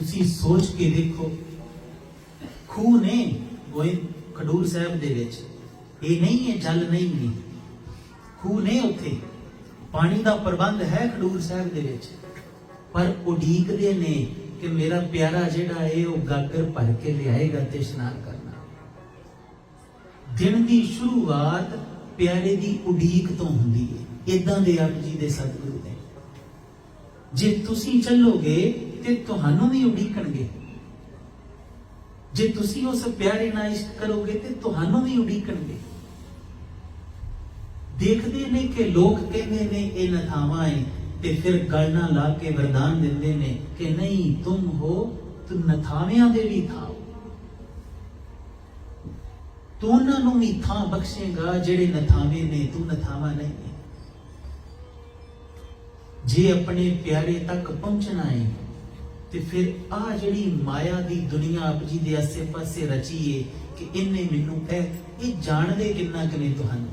ਤੁਸੀਂ ਸੋਚ ਕੇ ਦੇਖੋ। ਖੂਹ ਨੇ ਗੋਇੰਦ ਖਡੂਰ ਸਾਹਿਬ ਦੇ ਵਿੱਚ। ਇਹ ਨਹੀਂ ਹੈ, ਜਲ ਨਹੀਂ ਹੈ। ਖੂਹ ਨੇ ਉੱਥੇ। ਪਾਣੀ ਦਾ ਪ੍ਰਬੰਧ ਹੈ ਖਡੂਰ ਸਾਹਿਬ ਦੇ ਵਿੱਚ। ਪਰ ਉਡੀਕਦੇ ਨੇ ਕਿ ਮੇਰਾ ਪਿਆਰਾ ਜਿਹੜਾ ਹੈ, ਉਹ ਗਾਗਰ ਭਰ ਕੇ ਲਿਆਏਗਾ ਤੇ ਇਸ਼ਨਾਨ ਕਰਨਾ। ਦਿਨ ਦੀ ਸ਼ੁਰੂਆਤ ਪਿਆਰੇ ਦੀ ਉਡੀਕ ਤੋਂ ਹੁੰਦੀ ਹੈ। ਇਦਾਂ ਦੇ ਆਪ ਜੀ ਦੇ ਸਤਿਗੁਰੂ ਨੇ। ਜੇ ਤੁਸੀਂ ਚੱਲੋਗੇ ਤੇ ਤੁਹਾਨੂੰ ਵੀ ਉਡੀਕਣਗੇ। ਜੇ ਤੁਸੀਂ ਉਸ ਪਿਆਰੇ ਨਾਲ ਇਸ਼ਕ ਕਰੋਗੇ ਤੇ ਤੁਹਾਨੂੰ ਵੀ ਉਡੀਕਣਗੇ। ਦੇਖਦੇ ਨੇ ਕਿ ਲੋਕ ਕਹਿੰਦੇ ਨੇ, ਇਹ ਨਥਾਵਾਂ ਏ, ਤੇ ਫਿਰ ਗਲ ਲਾ ਕੇ ਵਰਦਾਨ ਦਿੰਦੇ ਨੇ ਕਿ ਨਹੀਂ, ਤੁਮ ਹੋ, ਤੁਮ ਨਥਾਵਿਆਂ ਦੇ ਵੀ ਥਾਂ ਤੂੰ ਉਹਨਾਂ ਨੂੰ ਵੀ ਥਾਂ ਬਖਸ਼ੇਗਾ ਜਿਹੜੇ ਨਥਾਵੇਂ ਨੇ, ਤੂੰ ਨਥਾਵਾਂ ਨਹੀਂ। ਹੈ ਜੇ ਆਪਣੇ ਪਿਆਰੇ ਤੱਕ ਪਹੁੰਚਣਾ ਹੈ ਤੇ ਫਿਰ ਆ ਜਿਹੜੀ ਮਾਇਆ ਦੀ ਦੁਨੀਆ ਆਪ ਜੀ ਦੇ ਆਸੇ-ਪਾਸੇ ਰਚੀ ਏ ਕਿ ਇਹਨੇ ਮੈਨੂੰ ਇਹ ਇਹ ਜਾਣਦੇ ਕਿੰਨਾ ਕਿ ਤੁਹਾਨੂੰ?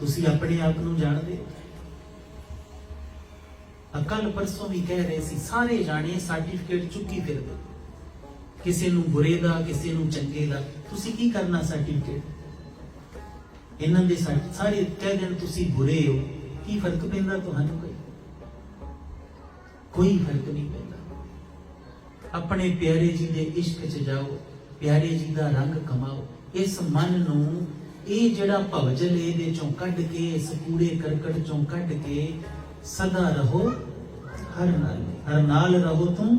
ਤੁਸੀਂ ਆਪਣੇ ਆਪ ਨੂੰ ਜਾਣਦੇ? ਹੋ? ਅਕਲ ਪਰਸੋਂ ਵੀ ਕਹਿ ਰਹੇ ਸੀ, ਸਾਰੇ ਜਾਣੇ ਸਰਟੀਫਿਕੇਟ ਚੁੱਕੀ ਫਿਰਦੇ। ਕਿਸੇ ਨੂੰ ਬੁਰੇ ਦਾ, ਕਿਸੇ ਨੂੰ ਚੰਗੇ ਦਾ। ਤੁਸੀਂ ਕੀ ਕਰਨਾ ਸਰਟੀਫਿਕੇਟ ਇਹਨਾਂ ਦੇ ਸਾਰੇ ਕਹਿ ਦੇਣ ਤੁਸੀਂ ਬੁਰੇ ਹੋ। ਕੀ ਫ਼ਰਕ ਪੈਂਦਾ ਤੁਹਾਨੂੰ ਕੋਈ? ਕੋਈ ਫ਼ਰਕ ਨਹੀਂ ਪੈਂਦਾ। ਆਪਣੇ ਪਿਆਰੇ ਜੀ ਦੇ ਇਸ਼ਕ 'ਚ ਜਾਓ, ਪਿਆਰੇ ਜੀ ਦਾ ਰੰਗ ਕਮਾਓ। ਇਸ ਮਨ ਨੂੰ, ਇਹ ਜਿਹੜਾ ਭਵਜਲ ਇਹਦੇ ਚੋਂ ਕੱਢ ਕੇ, ਇਸ ਕੂੜੇ ਕਰਕਟ ਚੋਂ ਕੱਢ ਕੇ ਸਦਾ ਰਹੋ, ਹਰ ਨਾਲ ਹਰ ਨਾਲ ਰਹੋ ਤੂੰ,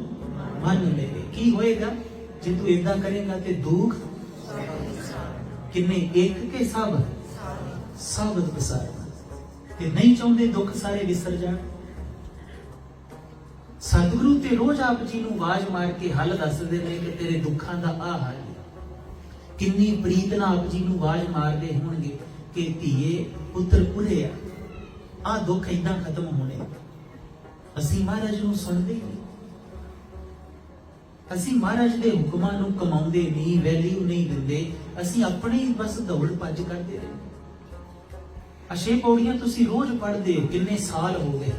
ਮਨ ਮੇਰੇ। ਕੀ ਹੋਏਗਾ? ਜੇ ਤੂੰ ਇਦਾਂ ਕਰੇਗਾ ਤੇ ਦੁੱਖ? ਕਿੰਨੇ ਇੱਕ ਕੇ ਸਭ ਸਾਬਤ ਬਸਾਰਨਾ ਤੇ ਨਹੀਂ ਚਾਹੁੰਦੇ ਦੁੱਖ ਸਾਰੇ ਵਿਸਰ ਜਾਣ? ਸਤਿਗੁਰੂ ਤੇ ਰੋਜ਼ ਆਪ ਜੀ ਨੂੰ ਆਵਾਜ਼ ਮਾਰ ਕੇ ਹੱਲ ਦੱਸਦੇ ਨੇ ਕਿ ਤੇਰੇ ਦੁੱਖਾਂ ਦਾ ਆ ਹੱਲ ਕਿੰਨੀ ਪ੍ਰੀਤ ਨਾਲ ਆਪ ਜੀ ਨੂੰ ਆਵਾਜ਼ ਮਾਰਦੇ ਹੋਣਗੇ ਕਿ ਧੀਏ, ਪੁੱਤਰ ਪੁਰੇ ਆ। ਆ ਦੁੱਖ ਇਦਾਂ ਖਤਮ ਹੋਣੇ। ਅਸੀਂ ਮਹਾਰਾਜ ਨੂੰ ਸੁਣਦੇ ਹੀ ਨਹੀਂ। ਅਸੀਂ ਮਹਾਰਾਜ ਦੇ ਹੁਕਮਾਂ ਨੂੰ ਕਮਾਉਂਦੇ ਨਹੀਂ ਵੈਲਿਊ ਨਹੀਂ ਦਿੰਦੇ। ਅਸੀਂ ਆਪਣੇ ਹੀ ਬਸ ਦੌੜ ਭੱਜ ਕਰਦੇ ਰਹਿੰਦੇ। ਅਸ਼ੇ ਪੌੜੀਆਂ ਤੁਸੀਂ ਰੋਜ਼ ਪੜ੍ਹਦੇ ਹੋ, ਕਿੰਨੇ ਸਾਲ ਹੋ ਗਏ।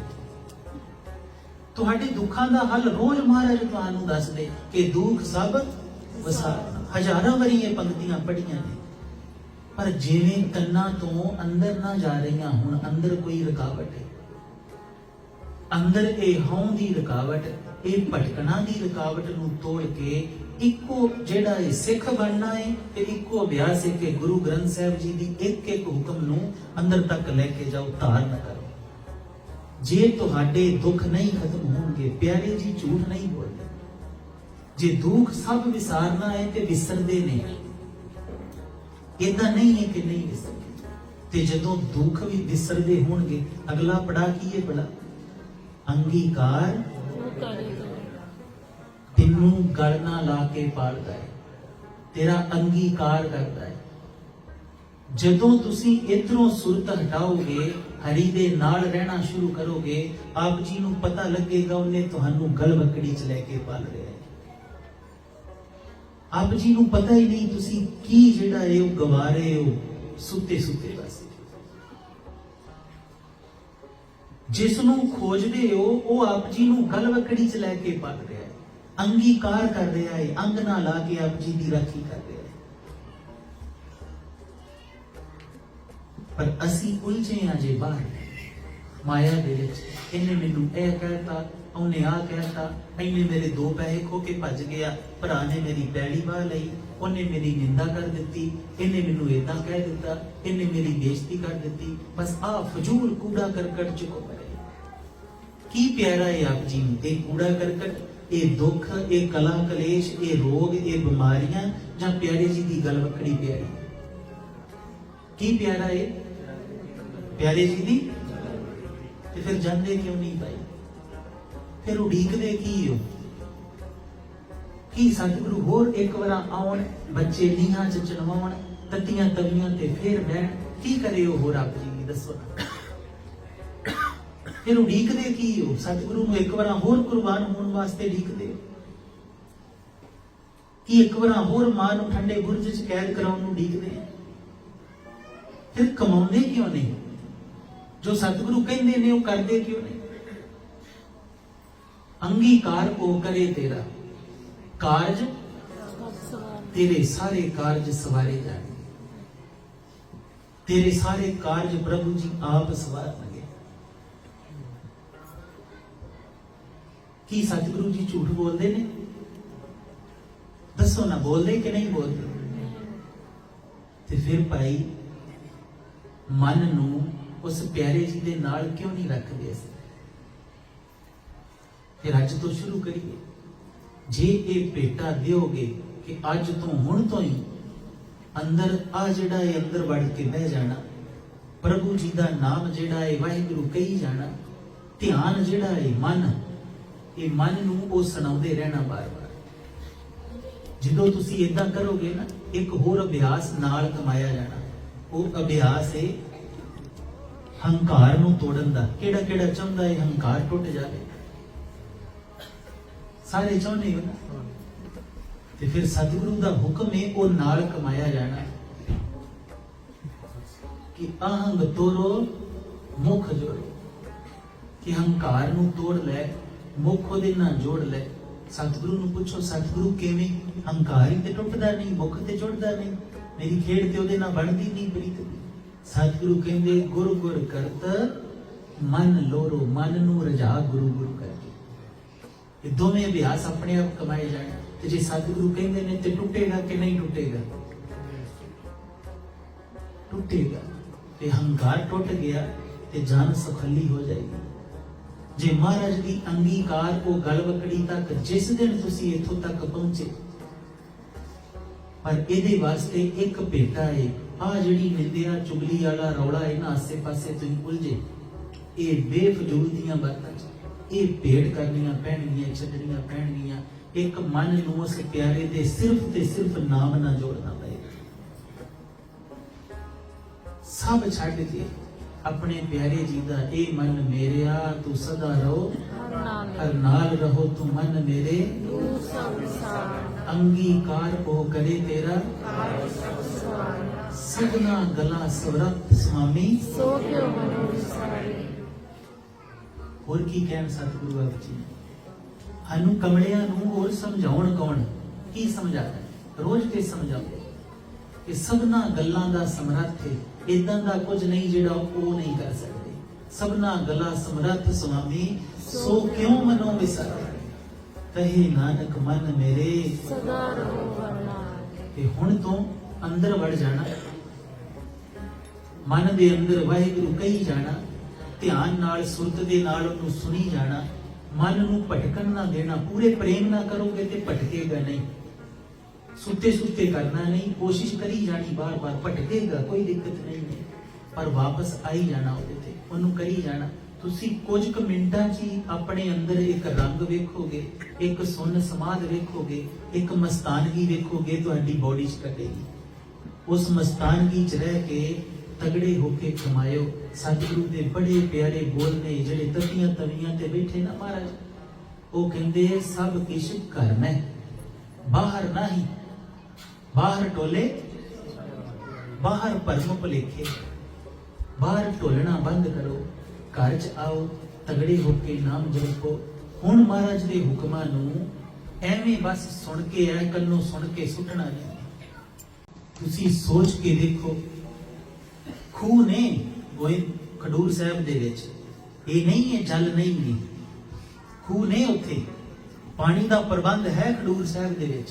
ਤੁਹਾਡੇ ਦੁੱਖਾਂ ਦਾ ਹੱਲ ਰੋਜ਼ ਮਹਾਰਾਜ ਤੁਹਾਨੂੰ ਦੱਸਦੇ ਕਿ ਦੁੱਖ ਸਭ ਵਸਾਰਨਾ। ਹਜ਼ਾਰਾਂ ਵਾਰੀ ਇਹ ਪੰਕਤੀਆਂ ਪੜੀਆਂ ਨੇ। ਪਰ ਜਿਵੇਂ ਕੰਨਾਂ ਤੋਂ ਅੰਦਰ ਨਾ ਜਾ ਰਹੀਆਂ ਹੁਣ, ਅੰਦਰ ਕੋਈ ਰੁਕਾਵਟ ਹੈ। ਅੰਦਰ ਇਹ ਹਉ ਦੀ ਰੁਕਾਵਟ, ਇਹ ਭਟਕਣਾ ਦੀ ਰੁਕਾਵਟ ਨੂੰ ਤੋੜ ਕੇ ਇੱਕੋ ਜਿਹੜਾ ਇਹ ਸਿੱਖ ਬਣਨਾ ਹੈ ਤੇ ਇੱਕੋ ਅਭਿਆਸ ਹੈ ਕਿ ਗੁਰੂ ਗ੍ਰੰਥ ਸਾਹਿਬ ਜੀ ਦੀ ਇੱਕ ਇੱਕ ਹੁਕਮ ਨੂੰ ਅੰਦਰ ਤੱਕ ਲੈ ਕੇ ਜਾਓ, ਧਾਰਨ ਕਰੋ। ਜੇ ਤੁਹਾਡੇ ਦੁੱਖ ਨਹੀਂ ਖਤਮ ਹੋਣਗੇ, ਪਿਆਰੇ ਜੀ ਝੂਠ ਨਹੀਂ ਬੋਲਦੇ। ਜੇ ਦੁੱਖ ਸਭ ਵਿਸਾਰਨਾ ਹੈ ਤੇ ਵਿਸਰਦੇ ਨੇ ਇਦਾਂ ਨਹੀਂ ਹੈ ਕਿ ਨਹੀਂ ਵਿਸਰਦੇ। ਤੇ ਜਦੋਂ ਦੁੱਖ ਵੀ ਵਿਸਰਦੇ ਹੋਣਗੇ, ਅਗਲਾ ਪੜਾ ਕੀ ਹੈ ਬੜਾ ਅੰਗੀਕਾਰ। ਤੈਨੂੰ ਗਲ ਲਾ ਕੇ ਪਾਲਦਾ ਹੈ। ਤੇਰਾ ਅੰਗੀਕਾਰ ਕਰਦਾ ਹੈ। ਜਦੋਂ ਤੁਸੀਂ ਇਧਰੋਂ ਸੁਰਤ ਹਟਾਓਗੇ ਹਰੀ ਦੇ ਨਾਲ ਰਹਿਣਾ ਸ਼ੁਰੂ ਕਰੋਗੇ, ਆਪ ਜੀ ਨੂੰ ਪਤਾ ਲੱਗੇਗਾ ਉਹਨੇ ਤੁਹਾਨੂੰ ਗਲਵਕੜੀ ਚ ਲੈ ਕੇ ਪਾਲ ਰਿਹਾ ਹੈ। ਆਪ ਜੀ ਨੂੰ ਪਤਾ ਹੀ ਨਹੀਂ ਤੁਸੀਂ ਕੀ ਜਿਹੜਾ ਹੈ ਉਹ ਗਵਾ ਰਹੇ ਹੋ, ਸੁੱਤੇ ਸੁੱਤੇ ਬਸ। ਜਿਸ ਨੂੰ ਖੋਜਦੇ ਹੋ, ਉਹ ਆਪ ਜੀ ਨੂੰ ਗਲਵਕੜੀ ਚ ਲੈ ਕੇ ਪਾਲ ਰਿਹਾ ਹੈ। ਅੰਗੀਕਾਰ ਕਰ ਰਿਹਾ ਹੈ, ਅੰਗ ਨਾਲ ਲਾ ਕੇ ਆਪ ਜੀ ਦੀ ਰਾਖੀ ਕਰ ਰਿਹਾ ਪਰ ਅਸੀਂ ਉਲਝੇ ਆ ਜੇ ਬਾਹਰ। ਮਾਇਆ ਦੇ ਵਿੱਚ ਇਹਨੇ ਮੈਨੂੰ ਇਹ ਕਹਿਤਾ, ਉਹਨੇ ਆ ਕਹਿਤਾ, ਇਹਨੇ ਮੇਰੇ ਦੋ ਪੈਸੇ ਖੋ ਕੇ ਭੱਜ ਗਿਆ, ਭਰਾ ਨੇ ਮੇਰੀ ਪੈੜੀ ਵਾਹ ਲਈ, ਉਹਨੇ ਮੇਰੀ ਨਿੰਦਾ ਕਰ ਦਿੱਤੀ, ਇਹਨੇ ਮੈਨੂੰ ਇਦਾਂ ਕਹਿ ਦਿੱਤਾ, ਇਹਨੇ ਮੇਰੀ ਬੇਇੱਜ਼ਤੀ ਕਰ ਦਿੱਤੀ, ਬਸ ਆ ਫਜ਼ੂਲ ਕੂੜਾ ਕਰਕਟ ਚੁੱਕੋ ਪਰੇ ਕੀ ਪਿਆਰਾ ਹੈ ਆਪ ਜੀ ਨੂੰ, ਇਹ ਕੂੜਾ ਕਰਕਟ, ਇਹ ਦੁੱਖ, ਇਹ ਕਲਾ ਕਲੇਸ਼, ਇਹ ਰੋਗ, ਇਹ ਬਿਮਾਰੀਆਂ ਜਾਂ ਪਿਆਰੇ ਜੀ ਦੀ ਗੱਲ ਵੱਖਰੀ ਪਿਆਰੀ? ਕੀ ਪਿਆਰਾ ਹੈ ਪਿਆਰੇ ਜੀ ਦੀ ਤੇ ਫਿਰ ਜਾਂਦੇ ਕਿਉਂ ਨਹੀਂ ਭਾਈ? ਫਿਰ ਉਡੀਕਦੇ ਕੀ ਹੋ? ਕੀ ਸਤਿਗੁਰੂ ਹੋਰ ਇੱਕ ਵਾਰ ਆਉਣ, ਬੱਚੇ ਨੀਹਾਂ ਚ ਚਣਵਾਉਣ ਤਤੀਆਂ ਤਵੀਆਂ ਤੇ ਫੇਰ ਬਹਿਣ? ਕੀ ਕਰੇ ਉਹ ਹੋਰ ਆਪ ਜੀ ਦੱਸੋ ਫਿਰ ਉਡੀਕਦੇ ਕੀ ਹੋ? ਸਤਿਗੁਰੂ ਨੂੰ ਇੱਕ ਵਾਰ ਹੋਰ ਕੁਰਬਾਨ ਹੋਣ ਵਾਸਤੇ ਉਡੀਕਦੇ ਕੀ ਇੱਕ ਵਾਰ ਹੋਰ ਮਾਂ ਨੂੰ ਠੰਡੇ ਬੁਰਜ ਚ ਕੈਦ ਕਰਾਉਣ ਨੂੰ ਉਡੀਕਦੇ ਫਿਰ ਕਮਾਉਂਦੇ ਕਿਉਂ ਨਹੀਂ? ਜੋ ਸਤਿਗੁਰੂ ਕਹਿੰਦੇ ਨੇ, ਉਹ ਕਰਦੇ ਕਿਉਂ ਨਹੀਂ? ਅੰਗੀਕਾਰ ਕੋ ਕਰੇ ਤੇਰਾ? ਕਾਰਜ? ਤੇਰੇ ਸਾਰੇ ਕਾਰਜ ਸਵਾਰੇ ਜਾਣਗੇ ਤੇਰੇ ਸਾਰੇ ਕਾਰਜ ਪ੍ਰਭੂ ਜੀ ਆਪ ਸਵਾਰਨਗੇ। ਕੀ ਸਤਿਗੁਰੂ ਜੀ ਝੂਠ ਬੋਲਦੇ ਨੇ? ਦੱਸੋ ਨਾ, ਬੋਲਦੇ ਕਿ ਨਹੀਂ ਬੋਲਦੇ? ਤੇ ਫਿਰ ਭਾਈ, ਮਨ ਨੂੰ ਉਸ ਪਿਆਰੇ ਜੀ ਦੇ ਨਾਲ ਕਿਉਂ ਨਹੀਂ ਰੱਖਦੇ ਅਸੀਂ? ਫਿਰ ਅੱਜ ਤੋਂ ਸ਼ੁਰੂ ਕਰੀਏ। ਜੇ ਇਹ ਭੇਟਾ ਦਿਓਗੇ ਕਿ ਅੱਜ ਤੋਂ ਹੁਣ ਤੋਂ ਹੀ ਅੰਦਰ ਆ ਜਿਹੜਾ ਹੈ ਅੰਦਰ ਵੜ ਕੇ ਬਹਿ ਜਾਣਾ, ਪ੍ਰਭੂ ਜੀ ਦਾ ਨਾਮ ਜਿਹੜਾ ਹੈ ਵਾਹਿਗੁਰੂ ਕਹੀ ਜਾਣਾ, ਧਿਆਨ ਜਿਹੜਾ ਹੈ ਮਨ, ਇਹ ਮਨ ਨੂੰ ਉਹ ਸੁਣਾਉਂਦੇ ਰਹਿਣਾ ਬਾਰ-ਬਾਰ। ਜਦੋਂ ਤੁਸੀਂ ਇਦਾਂ ਕਰੋਗੇ ਨਾ, ਇੱਕ ਹੋਰ ਅਭਿਆਸ ਨਾਲ ਕਮਾਇਆ ਜਾਣਾ। ਉਹ ਅਭਿਆਸ ਹੈ ਹੰਕਾਰ ਨੂੰ ਤੋੜਨ ਦਾ। ਕਿਹੜਾ ਕਿਹੜਾ ਚਾਹੁੰਦਾ ਹੈ ਹੰਕਾਰ ਟੁੱਟ ਜਾਵੇ? ਸਾਰੇ ਚਾਹੁੰਦੇ ਹੋ ਤੇ ਫਿਰ ਸਤਿਗੁਰੂ ਦਾ ਹੁਕਮ ਹੈ, ਉਹ ਨਾਲ ਕਮਾਇਆ ਜਾਣਾ ਕਿ ਅਹੰਗ ਤੋਰੋ, ਮੁਖ ਜੋੜੋ। ਕਿ ਹੰਕਾਰ ਨੂੰ ਤੋੜ ਲੈ, ਮੁਖ ਉਹਦੇ ਨਾਲ ਜੋੜ ਲੈ। ਸਤਿਗੁਰੂ ਨੂੰ ਪੁੱਛੋ, ਸਤਿਗੁਰੂ ਕਿਵੇਂ? ਹੰਕਾਰ ਹੀ ਤੇ ਟੁੱਟਦਾ ਨਹੀਂ, ਮੁਖ ਤੇ ਜੁੜਦਾ ਨਹੀਂ। ਮੇਰੀ ਖੇਡ ਤੇ ਉਹਦੇ ਨਾਲ ਬਣਦੀ ਨਹੀਂ, ਪ੍ਰੀਤ ਸਤਿਗੁਰੂ ਕਹਿੰਦੇ, ਗੁਰ ਗੁਰ ਕਰਤ, ਮਨ ਲੋਰੋ, ਮਨ ਨੂੰ ਰਜਾ ਗੁਰੂ ਗੁਰੂ ਕਰਕੇ। ਇਹ ਦੋਵੇਂ ਅਭਿਆਸ ਆਪਣੇ ਆਪ ਕਮਾਏ ਜਾਣ। ਤੇ ਜੇ ਸਤਿਗੁਰੂ ਕਹਿੰਦੇ ਨੇ ਤੇ ਟੁੱਟੇਗਾ ਕਿ ਨਹੀਂ ਟੁੱਟੇਗਾ? ਟੁੱਟੇਗਾ। ਤੇ ਹੰਕਾਰ ਟੁੱਟ ਗਿਆ ਤੇ ਜਾਨ ਸਖੱਲੀ ਹੋ ਜਾਏਗੀ। ਜੇ ਮਹਾਰਾਜ ਦੀ ਅੰਗੀਕਾਰ ਉਹ ਗਲਵਕੜੀ ਤੱਕ ਜਿਸ ਦਿਨ ਤੁਸੀਂ ਇੱਥੋਂ ਤੱਕ ਪਹੁੰਚੇ, ਪਰ ਇਹਦੇ ਵਾਸਤੇ ਇੱਕ ਭੇਟਾ ਹੈ ਆ ਜਿਹੜੀ ਨਿੰਦਿਆ ਚੁਗਲੀ ਵਾਲਾ ਰੌਲਾ ਹੈ ਨਾ ਆਸੇ ਪਾਸੇ ਤੁਸੀਂ ਉਲਝੇ ਇਹ ਬੇਫਜ਼ੂਲ ਦੀਆਂ ਬਾਤਾਂ ਚ ਇਹ ਭੇਟ ਕਰਨੀਆਂ ਪੈਣਗੀਆਂ ਛੱਡਣੀਆਂ ਪੈਣਗੀਆਂ। ਇੱਕ ਮਨ ਨੂੰ ਉਸ ਪਿਆਰੇ ਦੇ ਸਿਰਫ ਤੇ ਸਿਰਫ ਨਾਮ ਨਾਲ ਜੋੜਨਾ ਪਏਗਾ ਸਭ ਛੱਡ ਕੇ ਆਪਣੇ ਪਿਆਰੇ ਜੀ ਦਾ ਇਹ ਮਨ ਮੇਰਿਆ ਤੂੰ ਸਦਾ ਰਹੋ। ਹਰ ਨਾਲ ਰਹੋ ਤੂੰ ਮਨ ਮੇਰੇ। ਅੰਗੀਕਾਰ ਕੋ ਕਰੇ ਤੇਰਾ। ਸਗਨਾ ਗਲਾ ਸਵਰਤ ਸੁਆਮੀ। ਹੋਰ ਕੀ ਕਹਿਣ ਸਤਿਗੁਰੂ ਆਪ ਜੀ? ਸਾਨੂੰ ਕਮਲਿਆਂ ਨੂੰ ਹੋਰ ਸਮਝਾਉਣ ਕੌਣ? ਕੀ ਸਮਝਾਦਾ ਰੋਜ਼ ਤੇ ਸਮਝਾਉਂਦੇ ਕਿ ਸਭਨਾ ਗੱਲਾਂ ਦਾ ਸਮਰੱਥ ਹੈ। ਇਦਾਂ ਦਾ ਕੁਝ ਨਹੀਂ ਜਿਹੜਾ ਉਹ ਨਹੀਂ ਕਰ ਸਕਦੇ। ਸਭਨਾ ਗੱਲਾਂ ਸਮਰੱਥ ਸੁਆਮੀ ਸੋ ਕਿਉ ਮਨੋ ਵਿਸਾਰੇ? ਕਹੇ ਨਾਨਕ ਮਨ ਮੇਰੇ। ਤੇ ਹੁਣ ਤੋਂ ਅੰਦਰ ਵੜ ਜਾਣਾ। ਮਨ ਦੇ ਅੰਦਰ ਵਾਹਿਗੁਰੂ ਕਹੀ ਜਾਣਾ। ਧਿਆਨ ਨਾਲ, ਸੁਰਤ ਦੇ ਨਾਲ ਉਹਨੂੰ ਸੁਣੀ ਜਾਣਾ। ਮਨ ਨੂੰ ਭਟਕਣ ਨਾ ਦੇਣਾ। ਪੂਰੇ ਪ੍ਰੇਮ ਨਾਲ ਕਰੋਗੇ ਤੇ ਭਟਕੇਗਾ ਨਹੀਂ। ਸੁੱਤੇ ਸੁੱਤੇ ਕਰਨਾ ਨਹੀਂ। ਕੋਸ਼ਿਸ਼ ਕਰੀ ਜਾਣੀ ਬਾਰ-ਬਾਰ, ਭਟਕੇਗਾ, ਕੋਈ ਦਿੱਕਤ ਨਹੀਂ। ਹੈ ਪਰ ਵਾਪਸ ਆਈ ਜਾਣਾ ਉਹਦੇ ਤੇ। ਉਹਨੂੰ ਕਰੀ ਜਾਣਾ, ਤੁਸੀਂ ਕੁਝ ਕੁ ਮਿੰਟਾਂ 'ਚ ਹੀ ਆਪਣੇ ਅੰਦਰ ਇੱਕ ਰੰਗ ਵੇਖੋਗੇ, ਇੱਕ ਸੁੰਨ ਸਮਾਧ ਵੇਖੋਗੇ, ਇੱਕ ਮਸਤਾਨਗੀ ਵੇਖੋਗੇ, ਤੁਹਾਡੀ ਬੋਡੀ 'ਚ ਕੱਟੇਗੀ ਉਸ ਮਸਤਾਨਗੀ 'ਚ ਰਹਿ ਕੇ ਤਗੜੇ ਹੋ ਕੇ ਕਮਾਇਓ। ਸਤਿਗੁਰੂ ਦੇ ਬੜੇ ਪਿਆਰੇ ਬੋਲ ਨੇ ਜਿਹੜੇ ਤਤੀਆਂ ਤਵੀਆਂ ਤੇ ਬੈਠੇ ਨਾ ਮਹਾਰਾਜ, ਉਹ ਕਹਿੰਦੇ ਸਭ ਕਿਛ ਘਰ ਮੈਂ, ਬਾਹਰ ਨਹੀਂ ਬਾਹਰ ਟੋਲੇ, ਬਾਹਰ ਭਰਮ ਭੁਲੇਖੇ, ਬਾਹਰ ਟੋਲਣਾ ਬੰਦ ਕਰੋ, ਘਰ 'ਚ ਆਓ, ਤਗੜੇ ਹੋ ਕੇ ਨਾਮ ਜਪੋ। ਹੁਣ ਮਹਾਰਾਜ ਦੇ ਹੁਕਮਾਂ ਨੂੰ ਐਵੇਂ ਬਸ ਸੁਣ ਕੇ, ਐ ਕੰਨੋਂ ਸੁਣ ਕੇ ਸੁੱਟਣਾ ਨਹੀਂ। ਤੁਸੀਂ ਸੋਚ ਕੇ ਦੇਖੋ। ਖੂਹ ਨੇ ਗੋਇੰ ਖਡੂਰ ਸਾਹਿਬ ਦੇ ਵਿੱਚ। ਇਹ ਨਹੀਂ ਹੈ ਜਲ ਨਹੀਂ ਗੀ ਖੂਹ ਨੇ ਉੱਥੇ। ਪਾਣੀ ਦਾ ਪ੍ਰਬੰਧ ਹੈ ਖਡੂਰ ਸਾਹਿਬ ਦੇ ਵਿੱਚ।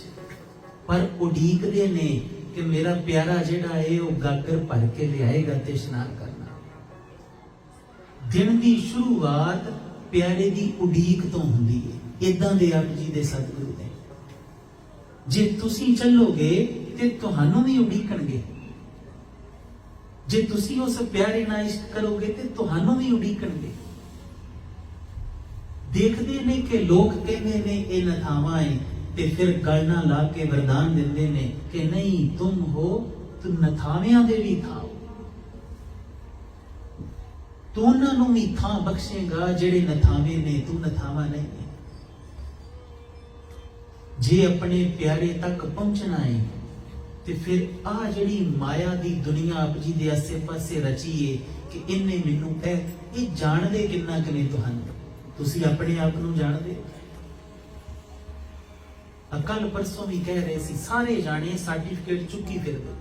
ਪਰ ਉਡੀਕਦੇ ਨੇ ਕਿ ਮੇਰਾ ਪਿਆਰਾ ਜਿਹੜਾ ਹੈ ਉਹ ਗਾਗਰ ਭਰ ਕੇ ਲਿਆਏਗਾ ਤੇ ਇਸ਼ਨਾਨ ਕਰਨਾ। ਦਿਨ ਦੀ ਸ਼ੁਰੂਆਤ ਪਿਆਰੇ ਦੀ ਉਡੀਕ ਤੋਂ ਹੁੰਦੀ ਹੈ ਇਦਾਂ ਦੇ ਆਪ ਜੀ ਦੇ ਸਤਿਗੁਰੂ ਨੇ। ਜੇ ਤੁਸੀਂ ਚੱਲੋਗੇ ਤੇ ਤੁਹਾਨੂੰ ਵੀ ਉਡੀਕਣਗੇ, ਜੇ ਤੁਸੀਂ ਉਸ ਪਿਆਰੇ ਨਾਲ ਇਸ਼ਕ ਕਰੋਗੇ ਤੇ ਤੁਹਾਨੂੰ ਵੀ ਉਡੀਕਣਗੇ। ਦੇਖਦੇ ਨੇ ਕਿ ਲੋਕ ਕਹਿੰਦੇ ਨੇ, ਇਹ ਨਥਾਵਾਂ ਏ, ਤੇ ਫਿਰ ਗੱਲ ਨਾਲ ਲਾ ਕੇ ਵਰਦਾਨ ਦਿੰਦੇ ਨੇ ਕਿ ਨਹੀਂ, ਤੁਮ ਹੋ, ਤੁਮ ਨਥਾਵਿਆਂ ਦੇ ਵੀ ਥਾਓ। ਤੂੰ ਉਹਨਾਂ ਨੂੰ ਵੀ ਥਾਂ ਬਖਸ਼ੇਗਾ ਜਿਹੜੇ ਨਥਾਵੇਂ ਨੇ, ਤੂੰ ਨਥਾਵਾ ਨਹੀਂ। ਹੈ ਜੇ ਆਪਣੇ ਪਿਆਰੇ ਤੱਕ ਪਹੁੰਚਣਾ ਹੈ ਤੇ ਫਿਰ ਆ ਜਿਹੜੀ ਮਾਇਆ ਦੀ ਦੁਨੀਆ ਆਪ ਜੀ ਦੇ ਆਸੇ-ਪਾਸੇ ਰਚੀ ਏ ਕਿ ਇਹਨੇ ਮੈਨੂੰ ਇਹ ਇਹ ਜਾਣਦੇ ਕਿੰਨਾ ਕੁ ਤੁਹਾਨੂੰ? ਤੁਸੀਂ ਆਪਣੇ ਆਪ ਨੂੰ ਜਾਣਦੇ? ਹੋ? ਕੱਲ ਪਰਸੋਂ ਵੀ ਕਹਿ ਰਹੇ ਸੀ, ਸਾਰੇ ਜਾਣੇ ਸਰਟੀਫਿਕੇਟ ਚੁੱਕੀ ਫਿਰਦੇ।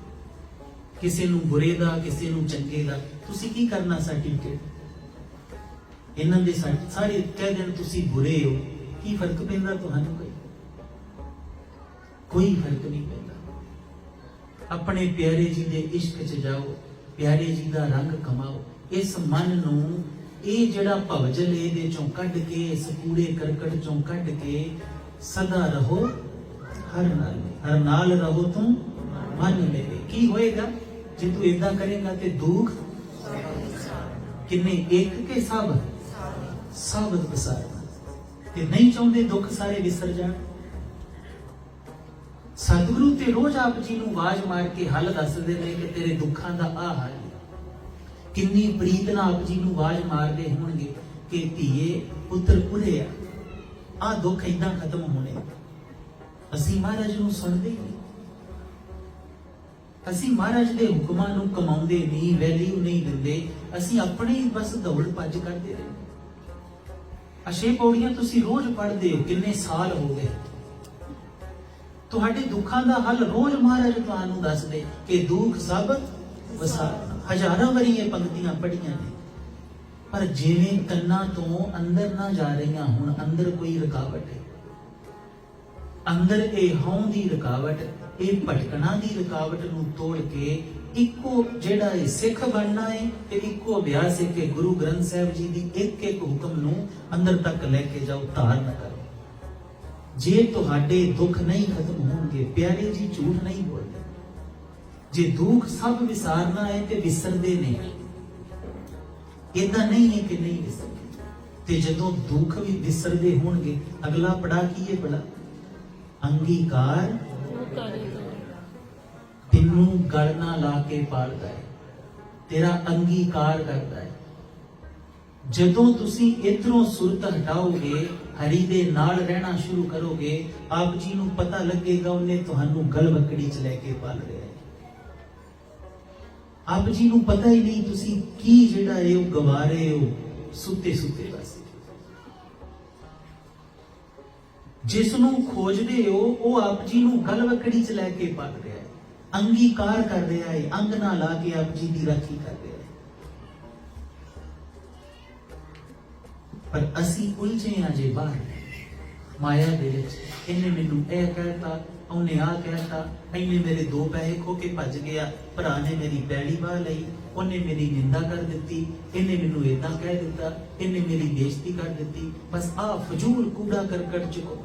ਕਿਸੇ ਨੂੰ ਬੁਰੇ ਦਾ, ਕਿਸੇ ਨੂੰ ਚੰਗੇ ਦਾ। ਤੁਸੀਂ ਕੀ ਕਰਨਾ ਸਰਟੀਫਿਕੇਟ ਇਹਨਾਂ ਦੇ ਸਾਰੇ ਕਹਿ ਦੇਣ ਤੁਸੀਂ ਬੁਰੇ ਹੋ। ਕੀ ਫ਼ਰਕ ਪੈਂਦਾ ਤੁਹਾਨੂੰ ਕੋਈ? ਕੋਈ ਫ਼ਰਕ ਨਹੀਂ ਪੈਂਦਾ ਆਪਣੇ ਪਿਆਰੇ ਜੀ ਦੇ ਇਸ਼ਕ 'ਚ ਜਾਓ, ਪਿਆਰੇ ਜੀ ਦਾ ਰੰਗ ਕਮਾਓ। ਇਸ ਮਨ ਨੂੰ, ਇਹ ਜਿਹੜਾ ਭਵਜਲ ਇਹਦੇ ਚੋਂ ਕੱਢ ਕੇ, ਇਸ ਕੂੜੇ ਕਰਕਟ ਚੋਂ ਕੱਢ ਕੇ ਸਦਾ ਰਹੋ, ਹਰ ਨਾਲ ਹਰ ਨਾਲ ਰਹੋ ਤੂੰ, ਮਨ ਮੇਰੇ। ਕੀ ਹੋਏਗਾ? ਜੇ ਤੂੰ ਇਦਾਂ ਕਰੇਗਾ ਤੇ ਦੁੱਖ? ਕਿੰਨੇ ਇੱਕ ਕੇ ਸਭ ਸਭ ਵਿਸਾਰ ਤੇ ਨਹੀਂ ਚਾਹੁੰਦੇ ਦੁੱਖ ਸਾਰੇ ਵਿਸਰ ਜਾਣ? ਸਤਿਗੁਰੂ ਤੇ ਰੋਜ਼ ਆਪ ਜੀ ਨੂੰ ਆਵਾਜ਼ ਮਾਰ ਕੇ ਹੱਲ ਦੱਸਦੇ ਨੇ ਕਿ ਤੇਰੇ ਦੁੱਖਾਂ ਦਾ ਆ ਹੱਲ ਕਿੰਨੀ ਪ੍ਰੀਤ ਨਾਲ ਆਪ ਜੀ ਨੂੰ ਆਵਾਜ਼ ਮਾਰਦੇ ਹੋਣਗੇ ਕਿ ਧੀਏ, ਪੁੱਤਰ ਪੁਰੇ ਆ। ਆ ਦੁੱਖ ਇਦਾਂ ਖਤਮ ਹੋਣੇ। ਅਸੀਂ ਮਹਾਰਾਜ ਨੂੰ ਸੁਣਦੇ ਨਹੀਂ। ਅਸੀਂ ਮਹਾਰਾਜ ਦੇ ਹੁਕਮਾਂ ਨੂੰ ਕਮਾਉਂਦੇ ਨਹੀਂ ਵੈਲਿਊ ਨਹੀਂ ਦਿੰਦੇ। ਅਸੀਂ ਆਪਣੇ ਬਸ ਦੌੜ ਭੱਜ ਕਰਦੇ ਰਹਿੰਦੇ। ਅਸ਼ੇ ਪੌੜੀਆਂ ਤੁਸੀਂ ਰੋਜ਼ ਪੜ੍ਹਦੇ ਹੋ, ਕਿੰਨੇ ਸਾਲ ਹੋ ਗਏ। ਤੁਹਾਡੇ ਦੁੱਖਾਂ ਦਾ ਹੱਲ ਰੋਜ਼ ਮਹਾਰਾਜ ਤੁਹਾਨੂੰ ਦੱਸਦੇ ਕਿ ਦੁੱਖ ਸਭ ਵਸਾਰ ਹਜ਼ਾਰਾਂ ਵਾਰੀ ਇਹ ਪੰਕਤੀਆਂ ਪੜ੍ਹੀਆਂ ਨੇ। ਪਰ ਜਿਵੇਂ ਕੰਨਾਂ ਤੋਂ ਅੰਦਰ ਨਾ ਜਾ ਰਹੀਆਂ ਹੁਣ ਅੰਦਰ ਕੋਈ ਰੁਕਾਵਟ ਹੈ। ਅੰਦਰ ਇਹ ਹਉ ਦੀ ਰੁਕਾਵਟ, ਇਹ ਭਟਕਣਾ ਦੀ ਰੁਕਾਵਟ ਨੂੰ ਤੋੜ ਕੇ ਇੱਕੋ ਜਿਹੜਾ ਇਹ ਸਿੱਖ ਬਣਨਾ ਹੈ ਤੇ ਇੱਕੋ ਅਭਿਆਸ ਹੈ ਕਿ ਗੁਰੂ ਗ੍ਰੰਥ ਸਾਹਿਬ ਜੀ ਦੀ ਇੱਕ ਇੱਕ ਹੁਕਮ ਨੂੰ ਅੰਦਰ ਤੱਕ ਲੈ ਕੇ ਜਾਓ, ਧਾਰਨ ਕਰੋ। ਜੇ ਤੁਹਾਡੇ ਦੁੱਖ ਨਹੀਂ ਖਤਮ ਹੋਣਗੇ, ਪਿਆਰੇ ਜੀ, ਝੂਠ ਨਹੀਂ ਬੋਲਦੇ। ਜੇ ਦੁੱਖ ਸਭ ਵਿਸਾਰਨਾ ਹੈ ਤੇ ਵਿਸਰਦੇ ਨਹੀਂ ਇਦਾਂ ਨਹੀਂ ਹੈ ਕਿ ਨਹੀਂ ਵਿਸਰਦੇ। ਤੇ ਜਦੋਂ ਦੁੱਖ ਵੀ ਵਿਸਰਦੇ ਹੋਣਗੇ, ਅਗਲਾ ਪੜਾ ਕੀ ਹੈ ਬੜਾ ਅੰਗੀਕਾਰ। ਤੈਨੂੰ ਗਲ ਨਾ ਲਾ ਕੇ ਪਾਲਦਾ ਹੈ। ਤੇਰਾ ਅੰਗੀਕਾਰ ਕਰਦਾ ਹੈ। ਜਦੋਂ ਤੁਸੀਂ ਇਧਰੋਂ ਸੁਰਤ ਹਟਾਓਗੇ, ਹਰੀ ਦੇ ਨਾਲ ਰਹਿਣਾ ਸ਼ੁਰੂ ਕਰੋਗੇ, ਆਪ ਜੀ ਨੂੰ ਪਤਾ ਲੱਗੇਗਾ ਉਹਨੇ ਤੁਹਾਨੂੰ ਗਲਵਕੜੀ 'ਚ ਲੈ ਕੇ ਪਾਲ ਰਿਹਾ ਆਪ ਜੀ ਨੂੰ ਪਤਾ ਹੀ ਨਹੀਂ ਤੁਸੀਂ ਕੀ ਜਿਹੜਾ ਹੈ ਗਵਾ ਰਹੇ ਹੋ, ਸੁੱਤੇ ਸੁੱਤੇ ਬਸ। ਜਿਸ ਨੂੰ ਖੋਜਦੇ ਹੋ, ਉਹ ਆਪ ਜੀ ਨੂੰ ਗਲਵਕੜੀ 'ਚ ਲੈ ਕੇ ਪਾਲ ਰਿਹਾ ਹੈ। ਅੰਗੀਕਾਰ ਕਰ ਰਿਹਾ ਹੈ, ਅੰਗ ਨਾ ਲਾ ਕੇ ਆਪ ਜੀ ਦੀ ਰਾਖੀ ਕਰ ਰਿਹਾ ਪਰ ਅਸੀਂ ਉਲਝੇ ਆ ਜੇ ਬਾਹਰ। ਮਾਇਆ ਦੇ ਵਿੱਚ ਇਹਨੇ ਮੈਨੂੰ ਇਹ ਕਹਿਤਾ, ਉਹਨੇ ਆ ਕਹਿਤਾ ਇਹਨੇ ਮੇਰੇ ਦੋ ਪੈਸੇ ਖੋ ਕੇ ਭੱਜ ਗਿਆ, ਭਰਾ ਨੇ ਮੇਰੀ ਪੈੜੀ ਵਾਹ ਲਈ, ਉਹਨੇ ਮੇਰੀ ਨਿੰਦਾ ਕਰ ਦਿੱਤੀ, ਇਹਨੇ ਮੈਨੂੰ ਇਦਾਂ ਕਹਿ ਦਿੱਤਾ, ਇਹਨੇ ਮੇਰੀ ਬੇਇੱਜ਼ਤੀ ਕਰ ਦਿੱਤੀ, ਬਸ ਆ ਫਜ਼ੂਲ ਕੂੜਾ ਕਰਕਟ ਚ ਕੋ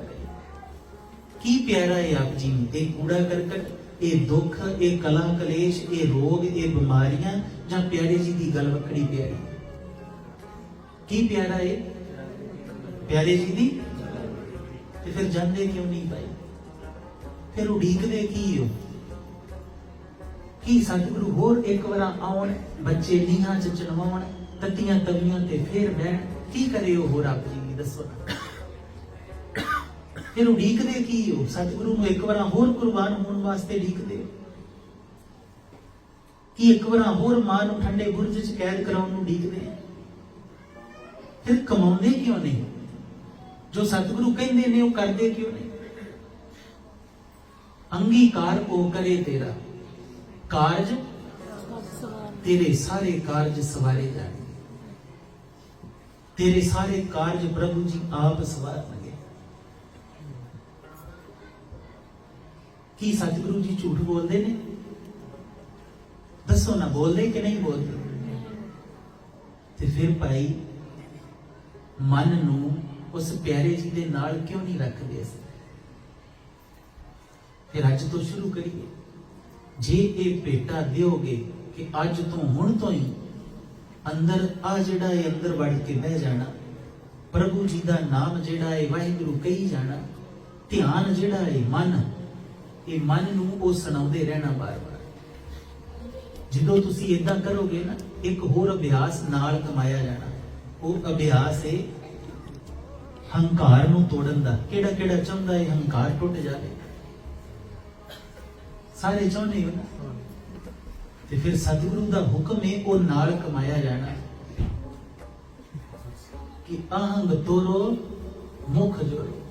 ਕੀ ਪਿਆਰਾ ਹੈ ਆਪ ਜੀ ਨੂੰ, ਇਹ ਕੂੜਾ ਕਰਕਟ, ਇਹ ਦੁੱਖ, ਇਹ ਕਲਾ ਕਲੇਸ਼, ਇਹ ਰੋਗ, ਇਹ ਬਿਮਾਰੀਆਂ, ਜਾਂ ਪਿਆਰੇ ਜੀ ਦੀ ਗੱਲ ਵੱਖਰੀ ਪਿਆਰੀ? ਕੀ ਪਿਆਰਾ ਹੈ ਪਿਆਰੇ ਜੀ ਦੀ? ਤੇ ਫਿਰ ਜਾਂਦੇ ਕਿਉਂ ਨਹੀਂ ਭਾਈ? ਫਿਰ ਉਡੀਕਦੇ ਕੀ ਹੋ? ਕੀ ਸਤਿਗੁਰੂ ਹੋਰ ਇੱਕ ਵਾਰ ਆਉਣ, ਬੱਚੇ ਨੀਹਾਂ ਚ ਚਣਵਾਉਣ ਤੱਤੀਆਂ ਤਵੀਆਂ ਤੇ ਫੇਰ ਬਹਿਣ? ਕੀ ਕਰੇ ਉਹ ਹੋਰ ਆਪ ਜੀ, ਦੱਸੋ। ਫਿਰ ਉਡੀਕਦੇ ਕੀ ਹੋ? ਸਤਿਗੁਰੂ ਨੂੰ ਇੱਕ ਵਾਰ ਹੋਰ ਕੁਰਬਾਨ ਹੋਣ ਵਾਸਤੇ ਉਡੀਕਦੇ ਕੀ ਇੱਕ ਵਾਰ ਹੋਰ ਮਾਂ ਨੂੰ ਠੰਡੇ ਬੁਰਜ ਚ ਕੈਦ ਕਰਾਉਣ ਨੂੰ ਉਡੀਕਦੇ ਫਿਰ ਕਮਾਉਂਦੇ ਕਿਉਂ ਨਹੀਂ? ਜੋ ਸਤਿਗੁਰੂ ਕਹਿੰਦੇ ਨੇ, ਉਹ ਕਰਦੇ ਕਿਉਂ ਨਹੀਂ ਅੰਗੀਕਾਰ ਕੋ ਕਰੇ ਤੇਰਾ। ਕਾਰਜ ਤੇਰੇ ਸਾਰੇ ਕਾਰਜ ਸਵਾਰੇ ਜਾਣ। ਤੇਰੇ ਸਾਰੇ ਕਾਰਜ ਪ੍ਰਭੂ ਜੀ ਆਪ ਸਵਾਰਨਗੇ। ਕੀ ਸਤਿਗੁਰੂ ਜੀ ਝੂਠ ਬੋਲਦੇ ਨੇ? ਦੱਸੋ ਨਾ, ਬੋਲਦੇ ਕਿ ਨਹੀਂ ਬੋਲਦੇ? ਤੇ ਫਿਰ ਭਾਈ, ਮਨ ਨੂੰ ਉਸ ਪਿਆਰੇ ਜੀ ਦੇ ਨਾਲ ਕਿਉਂ ਨਹੀਂ ਰੱਖਦੇ ਅਸੀਂ? ਫਿਰ ਅੱਜ ਤੋਂ ਸ਼ੁਰੂ ਕਰੀਏ। ਜੇ ਇਹ ਭੇਟਾ ਦਿਓਗੇ ਕਿ ਅੱਜ ਤੋਂ ਹੁਣ ਤੋਂ ਹੀ ਅੰਦਰ ਆ ਜਿਹੜਾ ਹੈ ਅੰਦਰ ਵੜ ਕੇ ਬਹਿ ਜਾਣਾ, ਪ੍ਰਭੂ ਜੀ ਦਾ ਨਾਮ ਜਿਹੜਾ ਹੈ ਵਾਹਿਗੁਰੂ ਕਹੀ ਜਾਣਾ, ਧਿਆਨ ਜਿਹੜਾ ਹੈ ਮਨ, ਇਹ ਮਨ ਨੂੰ ਉਹ ਸੁਣਾਉਂਦੇ ਰਹਿਣਾ ਬਾਰ-ਬਾਰ। ਜਦੋਂ ਤੁਸੀਂ ਇਦਾਂ ਕਰੋਗੇ ਨਾ, ਇੱਕ ਹੋਰ ਅਭਿਆਸ ਨਾਲ ਕਮਾਇਆ ਜਾਣਾ। ਉਹ ਅਭਿਆਸ ਹੈ ਹੰਕਾਰ ਨੂੰ ਤੋੜਨ ਦਾ। ਕਿਹੜਾ ਕਿਹੜਾ ਚਾਹੁੰਦਾ ਹੈ ਹੰਕਾਰ ਟੁੱਟ ਜਾਵੇ? ਸਾਰੇ ਚਾਹੁੰਦੇ ਹੋ ਨਾ? ਤੇ ਫਿਰ ਸਤਿਗੁਰੂ ਦਾ ਹੁਕਮ ਹੈ ਉਹ ਨਾਲ ਕਮਾਇਆ ਜਾਣਾ। ਕਿ ਅਹੰਗ ਤੋਰੋ, ਮੁਖ ਜੋੜੋ।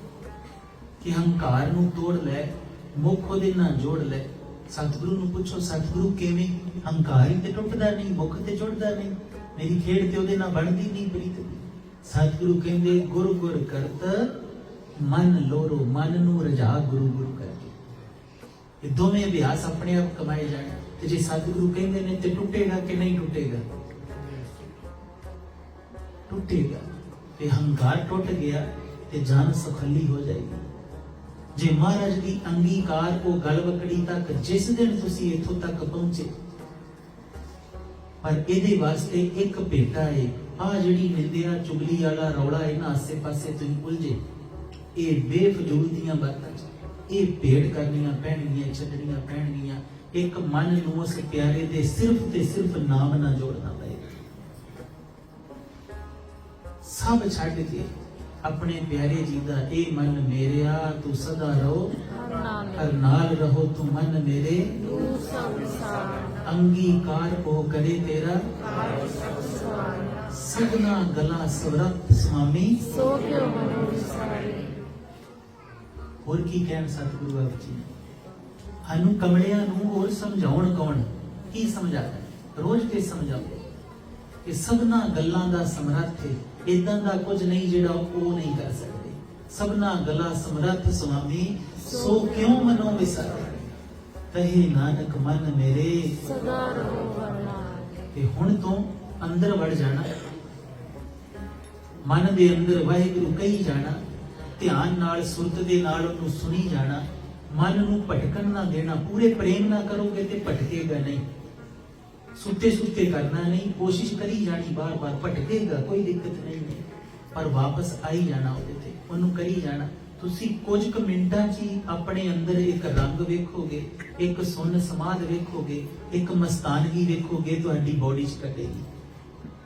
ਕਿ ਹੰਕਾਰ ਨੂੰ ਤੋੜ ਲੈ, ਮੁਖ ਉਹਦੇ ਨਾਲ ਜੋੜ ਲੈ। ਸਤਿਗੁਰੂ ਨੂੰ ਪੁੱਛੋ, ਸਤਿਗੁਰੂ ਕਿਵੇਂ? ਹੰਕਾਰ ਹੀ ਤੇ ਟੁੱਟਦਾ ਨਹੀਂ, ਮੁਖ ਤੇ ਜੁੜਦਾ ਨਹੀਂ। ਮੇਰੀ ਖੇਡ ਤੇ ਉਹਦੇ ਨਾਲ ਬਣਦੀ ਨਹੀਂ ਪ੍ਰੀਤ ਸਤਿਗੁਰੂ ਕਹਿੰਦੇ, ਗੁਰ ਗੁਰ ਕਰਤ, ਮਨ ਲੋਰੋ, ਮਨ ਨੂੰ ਰਜਾ ਗੁਰੂ ਗੁਰੂ ਕਰਕੇ। ਇਹ ਦੋਵੇਂ ਅਭਿਆਸ ਆਪਣੇ ਆਪ ਕਮਾਏ ਜਾਣ। ਤੇ ਜੇ ਸਤਿਗੁਰੂ ਕਹਿੰਦੇ ਨੇ ਤੇ ਟੁੱਟੇਗਾ ਕਿ ਨਹੀਂ ਟੁੱਟੇਗਾ? ਟੁੱਟੇਗਾ। ਤੇ ਹੰਕਾਰ ਟੁੱਟ ਗਿਆ ਤੇ ਜਾਨ ਸੁਖੱਲੀ ਹੋ ਜਾਏਗੀ। ਜੇ ਮਹਾਰਾਜ ਦੀ ਅੰਗੀਕਾਰ, ਉਹ ਗਲਵਕੜੀ ਤੱਕ, ਜਿਸ ਦਿਨ ਤੁਸੀਂ ਇੱਥੋਂ ਤੱਕ ਪਹੁੰਚੇ, ਪਰ ਇਹਦੇ ਵਾਸਤੇ ਇੱਕ ਭੇਟਾ ਹੈ ਆ ਜਿਹੜੀ ਨਿੰਦਿਆ ਚੁਗਲੀ ਵਾਲਾ ਰੌਲਾ ਇਹਨਾਂ ਆਸੇ ਪਾਸੇ ਤੁਸੀਂ ਉਲਝੇ ਇਹ ਬੇਫਜ਼ੂਲ ਦੀਆਂ ਬਾਤਾਂ ਇਹ ਭੇਟ ਕਰਨੀਆਂ ਪੈਣਗੀਆਂ ਛੱਡਣੀਆਂ ਪੈਣਗੀਆਂ। ਇੱਕ ਮਨ ਨੂੰ ਉਸ ਪਿਆਰੇ ਦੇ ਸਿਰਫ ਤੇ ਸਿਰਫ ਨਾਮ ਨਾਲ ਜੋੜਨਾ ਪਏਗਾ ਸਭ ਛੱਡ ਕੇ ਆਪਣੇ ਪਿਆਰੇ ਜੀ ਦਾ ਇਹ ਮਨ ਮੇਰਿਆ ਤੂੰ ਸਦਾ ਰਹੋ। ਹਰ ਨਾਲ ਰਹੋ ਤੂੰ ਮਨ ਮੇਰੇ। ਅੰਗੀਕਾਰ ਕੋ ਕਰੇ ਤੇਰਾ। ਸਗਨਾ ਗਲਾ ਸਵਰਤ ਸੁਆਮੀ। ਹੋਰ ਕੀ ਕਹਿਣ ਸਤਿਗੁਰੂ ਆਪ ਜੀ ਨੇ? ਸਾਨੂੰ ਕਮਲਿਆਂ ਨੂੰ ਹੋਰ ਸਮਝਾਉਣ ਕੌਣ? ਕੀ ਸਮਝਾਇਆ ਰੋਜ਼ ਤੇ ਸਮਝਾਓ ਕਿ ਸਭਨਾ ਗੱਲਾਂ ਦਾ ਸਮਰੱਥ ਹੈ ਇਦਾਂ ਦਾ ਕੁਝ ਨਹੀਂ ਜਿਹੜਾ ਉਹ ਨਹੀਂ ਕਰ ਸਕਦੇ। ਸਭਨਾ ਗੱਲਾਂ ਸਮਰੱਥ ਸੁਆਮੀ ਸੋ ਕਿਉ ਮਨੋ ਵਿਸਾਰੇ ਤਹੇ ਨਾਨਕ ਮਨ ਮੇਰੇ ਤੇ ਹੁਣ ਤੋਂ ਅੰਦਰ ਵੜ ਜਾਣਾ। ਮਨ ਦੇ ਅੰਦਰ ਵਾਹਿਗੁਰੂ ਕਹੀ ਜਾਣਾ, ਧਿਆਨ ਨਾਲ, ਸੁਰਤ ਦੇ ਨਾਲ ਉਹਨੂੰ ਸੁਣੀ ਜਾਣਾ, ਮਨ ਨੂੰ ਭਟਕਣ ਨਾ ਦੇਣਾ, ਪੂਰੇ ਪ੍ਰੇਮ ਨਾਲ ਕਰੋਗੇ ਤੇ ਭਟਕੇਗਾ ਨਹੀਂ। ਸੁੱਤੇ ਸੁੱਤੇ ਕਰਨਾ ਨਹੀਂ, ਕੋਸ਼ਿਸ਼ ਕਰੀ ਜਾਣੀ ਬਾਰ-ਬਾਰ, ਭਟਕੇਗਾ, ਕੋਈ ਦਿੱਕਤ ਨਹੀਂ ਹੈ। ਪਰ ਵਾਪਸ ਆਈ ਜਾਣਾ ਉਹਦੇ ਤੇ, ਉਹਨੂੰ ਕਰੀ ਜਾਣਾ, ਤੁਸੀਂ ਕੁਝ ਕੁ ਮਿੰਟਾਂ 'ਚ ਹੀ ਆਪਣੇ ਅੰਦਰ ਇੱਕ ਰੰਗ ਵੇਖੋਗੇ, ਇੱਕ ਸੁੰਨ ਸਮਾਧ ਵੇਖੋਗੇ, ਇੱਕ ਮਸਤਾਨਗੀ ਵੇਖੋਗੇ, ਤੁਹਾਡੀ ਬੋਡੀ 'ਚ ਕੱਟੇਗੀ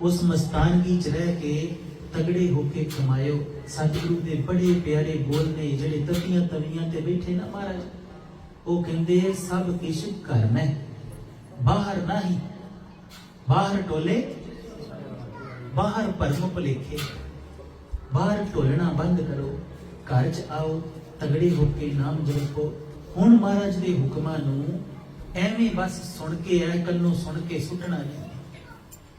ਉਸ ਮਸਤਾਨਗੀ 'ਚ ਰਹਿ ਕੇ ਤਗੜੇ ਹੋ ਕੇ ਕਮਾਇਓ। ਸਤਿਗੁਰੂ ਦੇ ਬੜੇ ਪਿਆਰੇ ਬੋਲ ਨੇ ਜਿਹੜੇ ਤਤੀਆਂ ਤਵੀਆਂ ਤੇ ਬੈਠੇ ਨਾ ਮਹਾਰਾਜ। ਉਹ ਕਹਿੰਦੇ ਸਭ ਕਿਛ ਘਰ ਮੈਂ। ਬਾਹਰ ਨਹੀਂ। ਬਾਹਰ ਟੋਲੇ। ਬਾਹਰ ਭਰਮ ਭੁਲੇਖੇ। ਬਾਹਰ ਟੋਲਣਾ ਬੰਦ ਕਰੋ। ਘਰ 'ਚ ਆਓ, ਤਗੜੇ ਹੋ ਕੇ ਨਾਮ ਜਪੋ। ਹੁਣ ਮਹਾਰਾਜ ਦੇ ਹੁਕਮਾਂ ਨੂੰ ਐਵੇਂ ਬਸ ਸੁਣ ਕੇ, ਐ ਕੰਨੋਂ ਸੁਣ ਕੇ ਸੁੱਟਣਾ ਨਹੀਂ।